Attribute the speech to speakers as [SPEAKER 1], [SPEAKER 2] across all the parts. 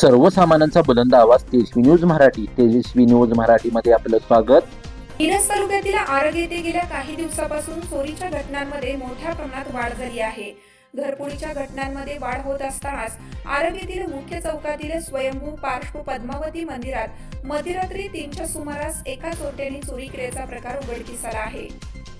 [SPEAKER 1] सर्वसामान्यांचा बुलंद आवाज तेजस्वी न्यूज मराठी. तेजस्वी न्यूज मराठीमध्ये आपलं स्वागत.
[SPEAKER 2] मिरज तालुक्यातील आरग येथे गेल्या काही दिवसापासून चोरीच्या घटनांमध्ये मोठ्या प्रमाणात वाढ झाली आहे. घरपोडीच्या घटनांमध्ये वाढ होत असतानाच आरग येथील मुख्य चौकातील स्वयंभू पार्श्व पद्मावती मंदिरात मध्यरात्री तीनच्या सुमारास एका चोरट्याने चोरी केल्याचा प्रकार उघडकीस आला आहे.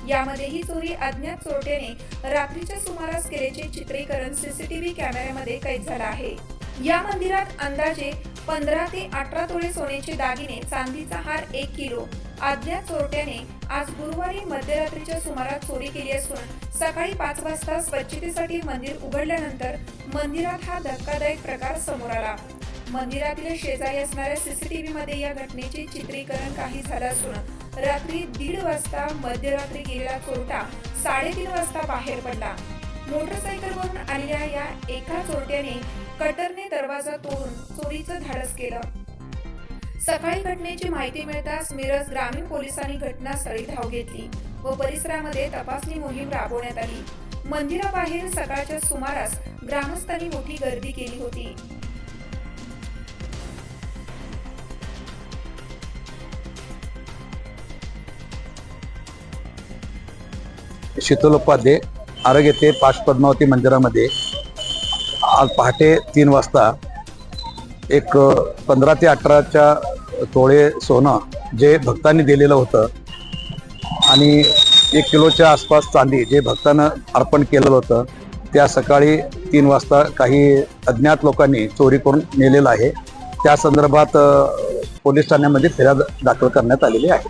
[SPEAKER 2] यामध्ये ही चोरी अज्ञात चोरट्याने रात्रीच्या सुमारास केल्याचे चित्रीकरण सीसीटीव्ही कॅमेऱ्यामध्ये कैद झालं आहे. या मंदिरात अंदाजे पंधरा ते अठरा तोळे सोन्याचे दागिने चांदीचा हार एक किलो अज्ञात चोरट्याने आज गुरुवारी मध्यरात्रीच्या सुमारात चोरी केली असून सकाळी पाच वाजता स्वच्छतेसाठी मंदिर उघडल्यानंतर मंदिरात हा धक्कादायक प्रकार समोर आला. मंदिरातील शेजारी असणाऱ्या सीसीटीव्ही मध्ये या घटनेचे चित्रीकरण काही झालं असून रात्री दीड वाजता मध्यरात्री गेलेला चोरटा साडेतीन वाजता बाहेर पडला. मोटरसायकलवरून आलेल्या या एका चोरट्याने कटरने दरवाजा तोडून चोरीचं धाडस केलं. सकाळी घटनेची माहिती मिळताच मिरज ग्रामीण पोलिसांनी घटनास्थळी धाव घेतली व परिसरामध्ये तपासणी मोहीम राबवण्यात आली. मंदिराबाहेर सकाळच्या सुमारास ग्रामस्थांनी मोठी गर्दी केली होती.
[SPEAKER 3] शीतलोपाध्ये आरग येथे पाच पद्मावती मंदिरामध्ये आज पहाटे तीन वाजता एक पंधरा ते अठराच्या तोळे सोनं जे भक्तांनी दिलेलं होतं आणि एक किलोच्या आसपास चांदी जे भक्तानं अर्पण केलेलं होतं त्या सकाळी तीन वाजता काही अज्ञात लोकांनी चोरी करून नेलेलं आहे. त्या संदर्भात पोलीस ठाण्यामध्ये फिर्याद दाखल करण्यात आलेली आहे.